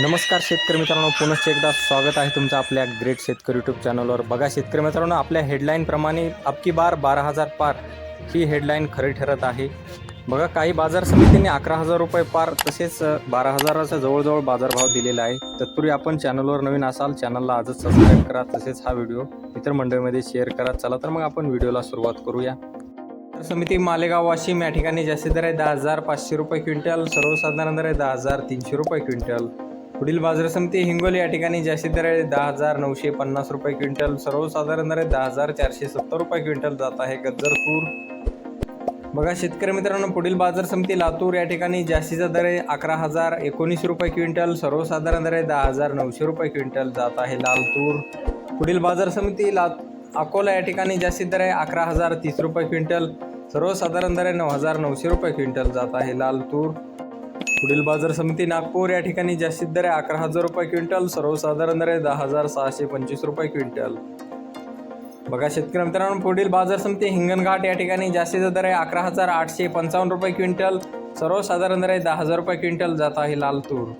नमस्कार शेतकरी मित्रांनो पुनश्च एकदा स्वागत आहे तुमचं आपल्या ग्रेट शेतकरी यूट्यूब चॅनलवर बघा शेतकरी मित्रांनो आपल्या हेडलाईनप्रमाणे अबकी बार बारा हजार पार ही हेडलाईन खरी ठरत आहे. बघा काही बाजार समितीने अकरा हजार रुपये पार तसेच बारा हजाराचा जवळजवळ बाजारभाव दिलेला आहे. तत्पूर्वी आपण चॅनलवर नवीन असाल चॅनलला आजच सबस्क्राईब करा तसेच हा व्हिडिओ मित्रमंडळीमध्ये शेअर करा. चला तर मग आपण व्हिडिओला सुरुवात करूया. समिती मालेगाव वाशिम या ठिकाणी जास्तीत दर आहे दहा हजार पाचशे रुपये क्विंटल सर्वसाधारण दर आहे दहा हजार तीनशे रुपये क्विंटल. पुढील बाजार समिती हिंगोली या ठिकाणी जास्तीत दर आहे. दहा हजार नऊशे पन्नास रुपये क्विंटल. सर्वसाधारण दर आहे. दहा हजार चारशे सत्तर रुपये क्विंटल जात आहे गज्जर तूर. बघा शेतकरी मित्रांनो पुढील बाजार समिती लातूर या ठिकाणी जास्तीचा दर आहे. अकरा हजार एकोणीस रुपये क्विंटल. सर्वसाधारण दर आहे. दहा हजार नऊशे रुपये क्विंटल जात आहे लाल तूर. पुढील बाजार समिती लात अकोला या ठिकाणी जास्तीत दर आहे. अकरा हजार तीस रुपये क्विंटल. सर्वसाधारण दर आहे नऊ हजार नऊशे रुपये क्विंटल जात आहे लाल तूर. पुढील बाजार समिती नागपूर या ठिकाणी जास्तीत दर आहे अकरा हजार रुपये क्विंटल सर्वसाधारण दर आहे दहा हजार सहाशे पंचवीस रुपये क्विंटल. बघा शेतकरी मित्रांनो पुढील बाजार समिती हिंगणघाट या ठिकाणी जास्तीचा दर आहे अकरा हजार आठशे पंचावन्न रुपये क्विंटल सर्वसाधारण दर आहे दहा हजार रुपये क्विंटल जात आहे लाल तूर.